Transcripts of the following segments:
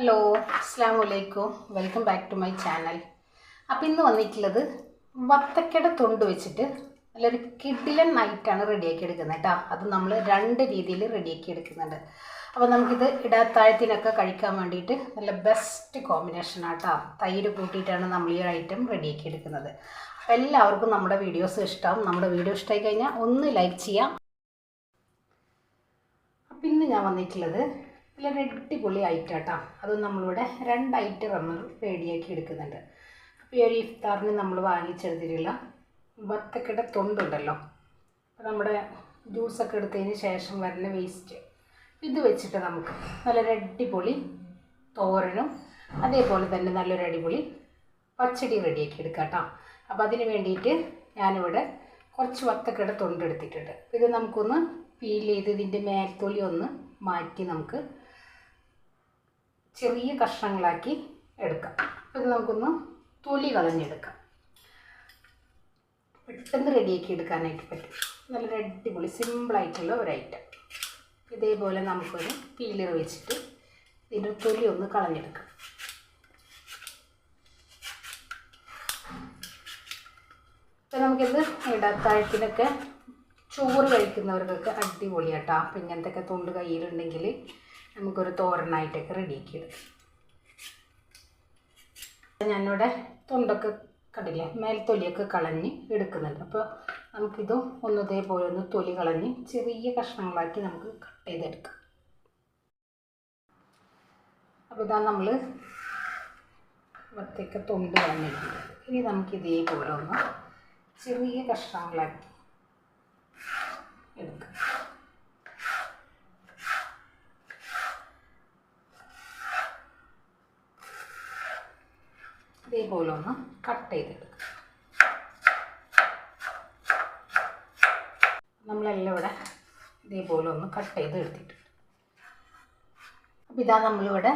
Hello അസ്സാം വലൈക്കും welcome back to my channel. അപ്പം ഇന്ന് വന്നിട്ടുള്ളത് വത്തക്കയുടെ തൊണ്ട് വെച്ചിട്ട് നല്ലൊരു കിഡിലൻ നൈറ്റാണ് റെഡിയാക്കി എടുക്കുന്നത് കേട്ടോ. അത് നമ്മൾ രണ്ട് രീതിയിൽ റെഡിയാക്കി എടുക്കുന്നുണ്ട്. അപ്പോൾ നമുക്കിത് ഇടാത്താഴത്തിനൊക്കെ കഴിക്കാൻ വേണ്ടിയിട്ട് നല്ല ബെസ്റ്റ് കോമ്പിനേഷൻ കേട്ടോ തൈര് കൂട്ടിയിട്ടാണ് നമ്മൾ ഈ ഐറ്റം റെഡിയാക്കി എടുക്കുന്നത്. എല്ലാവർക്കും നമ്മുടെ വീഡിയോസ് ഇഷ്ടമാവും നമ്മുടെ വീഡിയോ ഇഷ്ടമായി കഴിഞ്ഞാൽ ഒന്ന് ലൈക്ക് ചെയ്യാം. അപ്പം ഇന്ന് ഞാൻ വന്നിട്ടുള്ളത് നല്ലൊരു അടിപൊളി ഐറ്റം കേട്ടോ അത് നമ്മളിവിടെ രണ്ട് ഐറ്റം നമ്മൾ റെഡിയാക്കി എടുക്കുന്നുണ്ട്. അപ്പോൾ ഈ ഒരു ഇഫ്താറിന് നമ്മൾ വാങ്ങിച്ചെടുത്തിട്ടുള്ള വത്തക്കയുടെ തൊണ്ടുണ്ടല്ലോ. അപ്പോൾ നമ്മുടെ ജ്യൂസൊക്കെ എടുത്തതിന് ശേഷം വരുന്ന വേസ്റ്റ് ഇത് വെച്ചിട്ട് നമുക്ക് നല്ലൊരു അടിപൊളി തോരനും അതേപോലെ തന്നെ നല്ലൊരു അടിപൊളി പച്ചടി റെഡിയാക്കി എടുക്കാം കേട്ടോ. അപ്പോൾ അതിന് വേണ്ടിയിട്ട് ഞാനിവിടെ കുറച്ച് വത്തക്കയുടെ തൊണ്ട് എടുത്തിട്ടുണ്ട്. ഇത് നമുക്കൊന്ന് പീൽ ചെയ്ത് ഇതിന്റെ മേൽത്തൊലി ഒന്ന് മാറ്റി നമുക്ക് ചെറിയ കഷ്ണങ്ങളാക്കി എടുക്കാം. ഇത് നമുക്കൊന്ന് തൊലി കളഞ്ഞെടുക്കാം. പെട്ടെന്ന് റെഡിയാക്കി എടുക്കാനായിട്ട് പറ്റും. നല്ലൊരു അടിപൊളി സിമ്പിളായിട്ടുള്ള ഒരു ഐറ്റം ഇതേപോലെ നമുക്കൊരു പീലർ വെച്ചിട്ട് ഇതിന്റെ തൊലി ഒന്ന് കളഞ്ഞെടുക്കാം. ഇപ്പം നമുക്കിത് ഇടത്താഴത്തിനൊക്കെ ചോറ് കഴിക്കുന്നവർക്കൊക്കെ അടിപൊളിയാട്ടോ. അപ്പം ഇങ്ങനത്തെ തൊണ്ട് കയ്യിലുണ്ടെങ്കിൽ നമുക്കൊരു തോരനായിട്ടൊക്കെ റെഡിയാക്കി എടുക്കാം ഞാനിവിടെ തൊണ്ടൊക്കെ കണ്ടില്ലേ മേൽത്തൊലിയൊക്കെ കളഞ്ഞ് എടുക്കുന്നുണ്ട്. അപ്പോൾ നമുക്കിത് ഒന്ന് പോലെ ഒന്ന് തൊലി കളഞ്ഞ് ചെറിയ കഷ്ണങ്ങളാക്കി നമുക്ക് കട്ട് ചെയ്തെടുക്കാം. അപ്പോൾ ഇതാ നമ്മൾ വത്തേക്ക തൊണ്ട് കളഞ്ഞിട്ടുണ്ട് ഇനി നമുക്ക് ഇതേപോലെ ഒന്ന് ചെറിയ കഷ്ണങ്ങളാക്കി എടുക്കാം ഇതേപോലെ ഒന്ന് കട്ട് ചെയ്തെടുക്കുക നമ്മളെല്ലാം ഇവിടെ ഇതേപോലെ ഒന്ന് കട്ട് ചെയ്ത് എടുത്തിട്ടുണ്ട്. അപ്പോൾ ഇതാ നമ്മളിവിടെ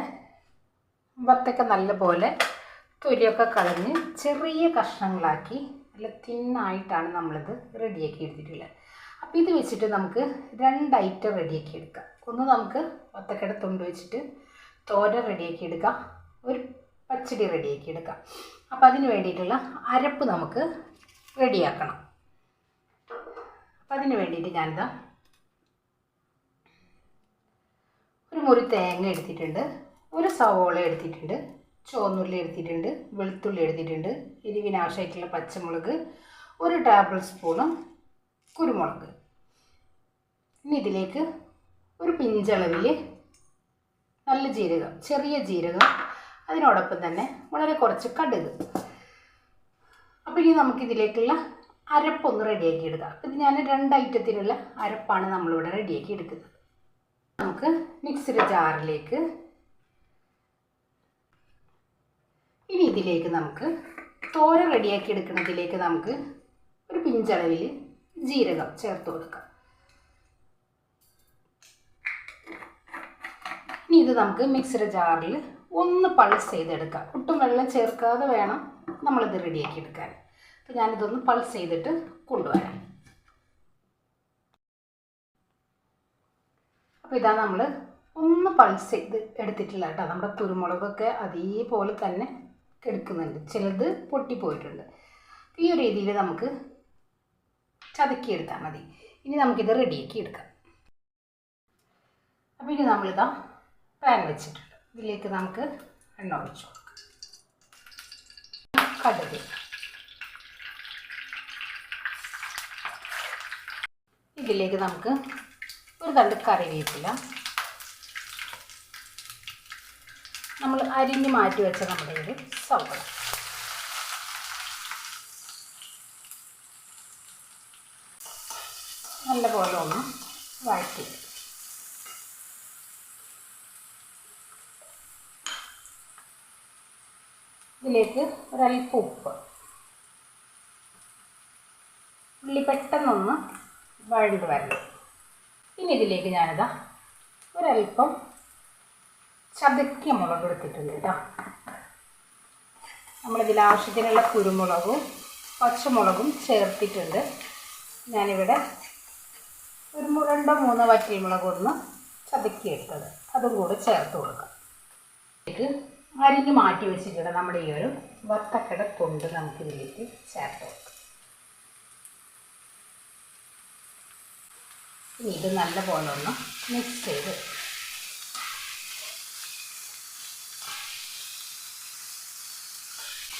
വത്തക്ക നല്ലപോലെ തൊലിയൊക്കെ കളഞ്ഞ് ചെറിയ കഷ്ണങ്ങളാക്കി നല്ല തിന്നായിട്ടാണ് നമ്മളിത് റെഡിയാക്കി എടുത്തിട്ടുള്ളത്. അപ്പോൾ ഇത് വെച്ചിട്ട് നമുക്ക് രണ്ട് ഐറ്റം റെഡിയാക്കി എടുക്കാം. ഒന്ന് നമുക്ക് വത്തക്കയുടെ തൊണ്ട് വെച്ചിട്ട് തോര റെഡിയാക്കി എടുക്കാം. ഒരു പച്ചടി റെഡിയാക്കി എടുക്കാം. അപ്പോൾ അതിന് വേണ്ടിയിട്ടുള്ള അരപ്പ് നമുക്ക് റെഡിയാക്കണം. അപ്പം അതിന് വേണ്ടിയിട്ട് ഞാനിതാ ഒരു മുറി തേങ്ങ എടുത്തിട്ടുണ്ട് ഒരു സവോള എടുത്തിട്ടുണ്ട് ചുവന്നുള്ളി എടുത്തിട്ടുണ്ട് വെളുത്തുള്ളി എടുത്തിട്ടുണ്ട് എരിവിനാവശ്യമായിട്ടുള്ള പച്ചമുളക് ഒരു ടേബിൾ സ്പൂണും കുരുമുളക്. ഇനി ഇതിലേക്ക് ഒരു പിഞ്ചളവിൽ നല്ല ജീരകം ചെറിയ ജീരകം അതിനോടൊപ്പം തന്നെ വളരെ കുറച്ച് കടുക്. അപ്പോൾ ഇനി നമുക്കിതിലേക്കുള്ള അരപ്പൊന്ന് റെഡിയാക്കി എടുക്കാം. അപ്പം ഇത് ഞാൻ രണ്ട് ഐറ്റത്തിനുള്ള അരപ്പാണ് നമ്മളിവിടെ റെഡിയാക്കി എടുക്കുന്നത്. നമുക്ക് മിക്സിയുടെ ജാറിലേക്ക് ഇനി ഇതിലേക്ക് നമുക്ക് തോര റെഡിയാക്കി എടുക്കുന്നതിലേക്ക് നമുക്ക് ഒരു പിഞ്ചളവിൽ ജീരകം ചേർത്ത് കൊടുക്കാം. ഇനി ഇത് നമുക്ക് മിക്സിയുടെ ജാറിൽ ഒന്ന് പൾസ് ചെയ്തെടുക്കാം ഒട്ടും വെള്ളം ചേർക്കാതെ വേണം നമ്മളിത് റെഡിയാക്കി എടുക്കാൻ. അപ്പോൾ ഞാനിതൊന്ന് പൾസ് ചെയ്തിട്ട് കൊണ്ടുവരാം. അപ്പോൾ ഇതാ നമ്മൾ ഒന്ന് പൾസ് ചെയ്ത് എടുത്തിട്ടില്ല കേട്ടോ നമ്മുടെ കുരുമുളകൊക്കെ അതേപോലെ തന്നെ എടുക്കുന്നുണ്ട്. ചിലത് പൊട്ടിപ്പോയിട്ടുണ്ട്. ഈ ഒരു രീതിയിൽ നമുക്ക് ചതക്കിയെടുത്താൽ മതി. ഇനി നമുക്കിത് റെഡിയാക്കി എടുക്കാം. അപ്പോൾ ഇനി നമ്മളിതാ പാൻ വെച്ചിട്ടുണ്ട്. ഇതിലേക്ക് നമുക്ക് എണ്ണ ഒഴിച്ചു കടുക്. ഇതിലേക്ക് നമുക്ക് ഒരു തണ്ട് കറിവേപ്പില. നമ്മൾ അരിഞ്ഞ് മാറ്റി വെച്ച നമ്മുടെ ഒരു സൗകര്യം നല്ലപോലെ ഒന്ന് വഴറ്റി ഇതിലേക്ക് ഒരല്പം ഉപ്പ്. ഉള്ളി പെട്ടെന്നൊന്ന് വഴണ്ട് വരണം. ഇനി ഇതിലേക്ക് ഞാനിതാ ഒരല്പം ചതക്കിയ മുളക് എടുത്തിട്ടുണ്ട് കേട്ടോ. നമ്മളിതിൽ ആവശ്യത്തിനുള്ള കുരുമുളകും പച്ചമുളകും ചേർത്തിട്ടുണ്ട്. ഞാനിവിടെ ഒരു രണ്ടോ മൂന്നോ വറ്റൽമുളക് ഒന്ന് ചതക്കിയെടുത്തത്. അതും കൂടെ ചേർത്ത് കൊടുക്കാം. അരിഞ്ഞ് മാറ്റി വെച്ചിട്ടുണ്ട്. നമ്മുടെ ഈ ഒരു വത്തക്കട തൊണ്ട് നമുക്ക് ഇതിലേക്ക് ചേർത്ത് വെക്കാം ഇത് നല്ല പോലെ ഒന്ന് മിക്സ് ചെയ്ത്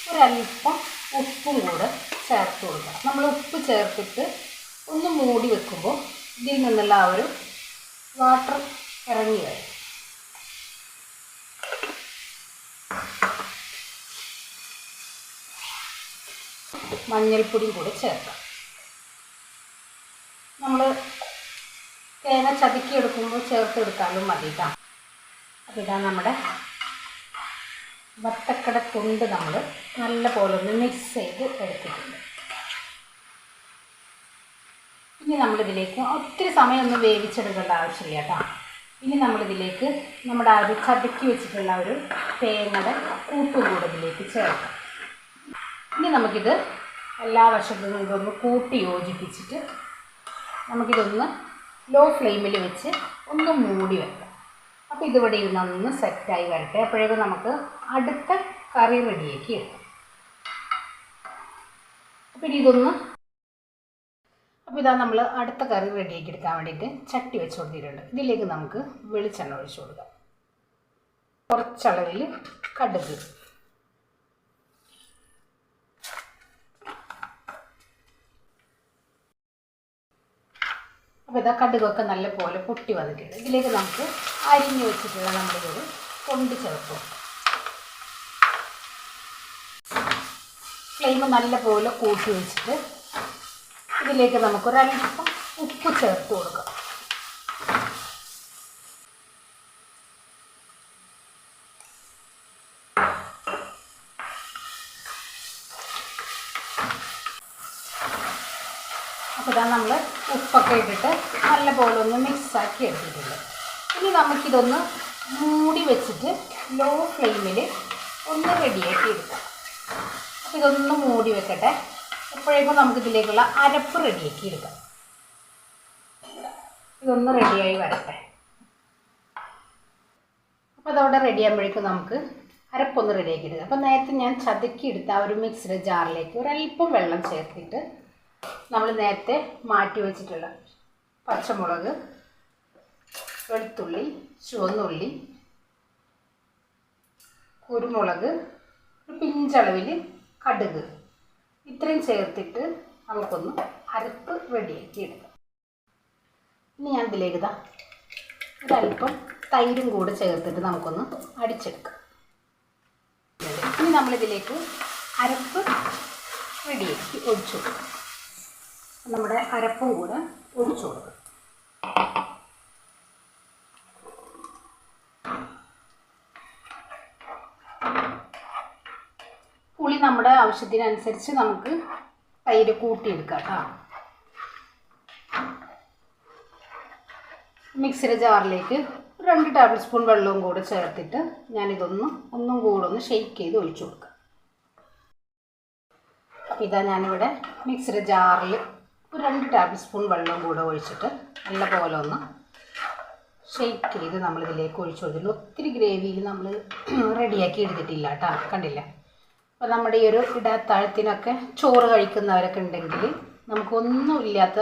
ഒരല്പം ഉപ്പും കൂടെ ചേർത്ത് കൊടുക്കണം നമ്മൾ ഉപ്പ് ചേർത്തിട്ട് ഒന്ന് മൂടി വെക്കുമ്പോൾ ഇതിൽ നിന്നുള്ള ആ ഒരു വാട്ടർ ഇറങ്ങി വരും മഞ്ഞൾപ്പൊടിയും കൂടി ചേർക്കാം. നമ്മൾ തേങ്ങ ചതുക്കി എടുക്കുമ്പോൾ ചേർത്ത് എടുത്താലും മതി കേട്ടോ അപ്പോൾ നമ്മുടെ വത്തക്കട തൊണ്ട് നമ്മൾ നല്ല പോലെ ഒന്ന് മിക്സ് ചെയ്ത് എടുത്തിട്ടുണ്ട്. ഇനി നമ്മളിതിലേക്ക് ഒത്തിരി സമയമൊന്നും വേവിച്ചെടുക്കേണ്ട ആവശ്യമില്ല കേട്ടോ ഇനി നമ്മളിതിലേക്ക് നമ്മുടെ ആ ഒരു ചതുക്കി വെച്ചിട്ടുള്ള ഒരു തേങ്ങയുടെ കൂട്ടും കൂടെ ഇതിലേക്ക് ചേർക്കാം. ഇനി നമുക്കിത് എല്ലാ വശത്തും ഇതൊന്ന് കൂട്ടി യോജിപ്പിച്ചിട്ട് നമുക്കിതൊന്ന് ലോ ഫ്ലെയിമിൽ വെച്ച് ഒന്ന് മൂടി വെക്കാം. അപ്പോൾ ഇതിവിടെ ഇരുന്ന് ഒന്ന് സെറ്റായി വരട്ടെ. അപ്പോഴേക്കും നമുക്ക് അടുത്ത കറി റെഡിയാക്കി എടുക്കാം. അപ്പോൾ ഇനി ഇതൊന്ന് അപ്പോൾ ഇതാ നമ്മൾ അടുത്ത കറി റെഡിയാക്കി എടുക്കാൻ വേണ്ടിയിട്ട് ചട്ടി വെച്ച് കൊടുത്തിട്ടുണ്ട്. ഇതിലേക്ക് നമുക്ക് വെളിച്ചെണ്ണ ഒഴിച്ചു കൊടുക്കാം. കുറച്ചളവിൽ കടുക് അപ്പോൾ ഇതാ കടുകൊക്കെ നല്ല പോലെ പൊട്ടി വന്നിട്ടുണ്ട്. ഇതിലേക്ക് നമുക്ക് അരിഞ്ഞു വെച്ചിട്ടുള്ള നമ്മുടെ ഒരു കൊണ്ട് ചേർക്കും. ഫ്ലെയിം നല്ല പോലെ കൂട്ടി വെച്ചിട്ട് ഇതിലേക്ക് നമുക്കൊരല്പം ഉപ്പ് ചേർത്ത് കൊടുക്കാം. ഇതാ നമ്മൾ ഉപ്പൊക്കെ ഇട്ടിട്ട് നല്ലപോലെ ഒന്ന് മിക്സാക്കി എടുത്തിട്ടുണ്ട്. ഇനി നമുക്കിതൊന്ന് മൂടി വെച്ചിട്ട് ലോ ഫ്ലെയിമിൽ ഒന്ന് റെഡിയാക്കി എടുക്കാം. അപ്പോൾ ഇതൊന്ന് മൂടി വെക്കട്ടെ. എപ്പോഴേക്കും നമുക്കിതിലേക്കുള്ള അരപ്പ് റെഡിയാക്കി എടുക്കാം. ഇതൊന്ന് റെഡിയായി വരട്ടെ. അപ്പോൾ അതവിടെ റെഡി ആകുമ്പോഴേക്കും നമുക്ക് അരപ്പൊന്ന് റെഡിയാക്കി എടുക്കാം. അപ്പോൾ നേരത്തെ ഞാൻ ചതുക്കി എടുത്ത ആ ഒരു മിക്സ്ഡ് ജാറിലേക്ക് ഒരല്പം വെള്ളം ചേർത്തിട്ട് നമ്മൾ നേരത്തെ മാറ്റി വെച്ചിട്ടുള്ള പച്ചമുളക് വെളുത്തുള്ളി ചുവന്നുള്ളി കുരുമുളക് ഒരു പിഞ്ചളവിൽ കടുക്. ഇത്രയും ചേർത്തിട്ട് നമുക്കൊന്ന് അരപ്പ് റെഡിയാക്കി എടുക്കാം. ഇനി ഞാൻ ഇതിലേക്ക് ഇതാ ഒരല്പം തൈരും കൂടെ ചേർത്തിട്ട് നമുക്കൊന്ന് അടിച്ചെടുക്കാം. ഇനി നമ്മളിതിലേക്ക് അരപ്പ് റെഡിയാക്കി ഒഴിച്ചു കൊടുക്കാം. നമ്മുടെ അരപ്പും കൂടെ ഒഴിച്ചു കൊടുക്കും. പുളി നമ്മുടെ ആവശ്യത്തിനനുസരിച്ച് നമുക്ക് തൈര് കൂട്ടിയെടുക്കാം കേട്ടോ. മിക്സിയുടെ ജാറിലേക്ക് രണ്ട് ടേബിൾ സ്പൂൺ വെള്ളവും കൂടെ ചേർത്തിട്ട് ഞാനിതൊന്ന് ഒന്നും കൂടെ ഒന്ന് ഷെയ്ക്ക് ചെയ്ത് ഒഴിച്ചു കൊടുക്കാം. ഇതാ ഞാനിവിടെ മിക്സിയുടെ ജാറിൽ ഒരു രണ്ട് ടേബിൾ സ്പൂൺ വെള്ളം കൂടെ ഒഴിച്ചിട്ട് നല്ലപോലെ ഒന്ന് ഷെയ്ക്ക് ചെയ്ത് നമ്മളിതിലേക്ക് ഒഴിച്ചു കൊടുത്തിട്ടുണ്ട്. ഒത്തിരി ഗ്രേവിയിൽ നമ്മൾ റെഡിയാക്കി എടുത്തിട്ടില്ല കേട്ടോ കണ്ടില്ല? അപ്പോൾ നമ്മുടെ ഈ ഒരു ഇടത്താഴത്തിനൊക്കെ ചോറ് കഴിക്കുന്നവരൊക്കെ ഉണ്ടെങ്കിൽ നമുക്കൊന്നുമില്ലാത്ത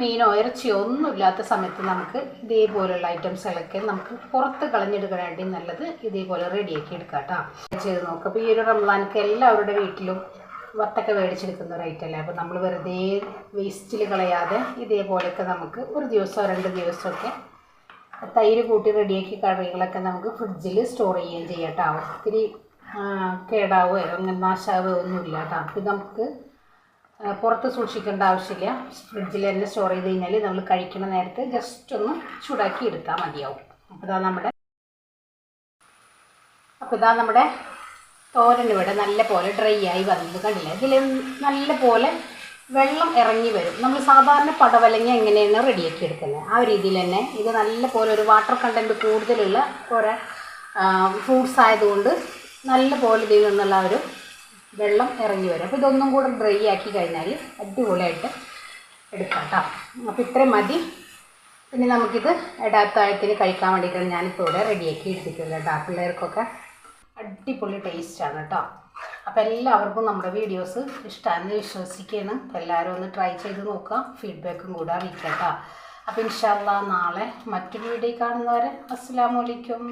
മീനോ ഇറച്ചിയോ ഒന്നുമില്ലാത്ത സമയത്ത് നമുക്ക് ഇതേപോലെയുള്ള ഐറ്റംസുകളൊക്കെ നമുക്ക് പുറത്ത് കളഞ്ഞെടുക്കാനായിട്ട് നല്ലത് ഇതേപോലെ റെഡിയാക്കി എടുക്കാം കേട്ടോ ചെയ്ത് നോക്കുക അപ്പോൾ ഈ ഒരു റംസാനൊക്കെ എല്ലാവരുടെ വീട്ടിലും വത്തൊക്കെ മേടിച്ചെടുക്കുന്ന ഒരു ഐറ്റം അല്ലേ? അപ്പോൾ നമ്മൾ വെറുതെ വേസ്റ്റിൽ കളയാതെ ഇതേപോലെയൊക്കെ നമുക്ക് ഒരു ദിവസമോ രണ്ട് ദിവസമൊക്കെ തൈര് കൂട്ടി റെഡിയാക്കി കറികളൊക്കെ നമുക്ക് ഫ്രിഡ്ജിൽ സ്റ്റോർ ചെയ്യുകയും ചെയ്യാം കേട്ടോ. ഒത്തിരി കേടാവുകയോ അങ്ങനെ നാശാവുകയോ ഒന്നുമില്ല കേട്ടോ. ഇത് നമുക്ക് പുറത്ത് സൂക്ഷിക്കേണ്ട ആവശ്യമില്ല. ഫ്രിഡ്ജിൽ തന്നെ സ്റ്റോർ ചെയ്ത് കഴിഞ്ഞാൽ നമ്മൾ കഴിക്കുന്ന നേരത്ത് ജസ്റ്റ് ഒന്ന് ചൂടാക്കി എടുത്താൽ മതിയാവും. അപ്പോൾ ഇതാ നമ്മുടെ അപ്പോൾ ഇതാ നമ്മുടെ തോരൻ ഇവിടെ നല്ല പോലെ ഡ്രൈ ആയി വന്നത് കണ്ടില്ലേ? ഇതിൽ നല്ല പോലെ വെള്ളം ഇറങ്ങി വരും. നമ്മൾ സാധാരണ പടവലങ്ങ എങ്ങനെയാണ് റെഡിയാക്കി എടുക്കുന്നത് ആ രീതിയിൽ തന്നെ ഇത് നല്ല പോലെ ഒരു വാട്ടർ കണ്ടന്റ് കൂടുതലുള്ള കുറേ ഫ്രൂട്ട്സ് ആയതുകൊണ്ട് നല്ല പോലെ ഇതിൽ നിന്നുള്ള ഒരു വെള്ളം ഇറങ്ങി വരും. അപ്പോൾ ഇതൊന്നും കൂടെ ഡ്രൈ ആക്കി കഴിഞ്ഞാൽ അടിപൊളിയായിട്ട് എടുക്കാം കേട്ടോ അപ്പോൾ ഇത്രയും മതി. പിന്നെ നമുക്കിത് ഇടാത്താഴത്തിന് കഴിക്കാൻ വേണ്ടിയിട്ടാണ് ഞാനിപ്പോൾ ഇവിടെ റെഡിയാക്കി എടുത്തിട്ടുള്ളത് കേട്ടോ പിള്ളേർക്കൊക്കെ. അടിപൊളി ടേസ്റ്റാണ് കേട്ടോ അപ്പോൾ എല്ലാവർക്കും നമ്മുടെ വീഡിയോസ് ഇഷ്ടമാണെന്ന് വിശ്വസിക്കുകയാണ്. അപ്പോൾ എല്ലാവരും ഒന്ന് ട്രൈ ചെയ്ത് നോക്കുക. ഫീഡ്ബാക്കും കൂടെ അറിയിക്കാം കേട്ടോ അപ്പോൾ ഇൻഷാല്ല നാളെ മറ്റൊരു വീഡിയോ കാണുന്നവരെ അസ്സാം വലൈക്കും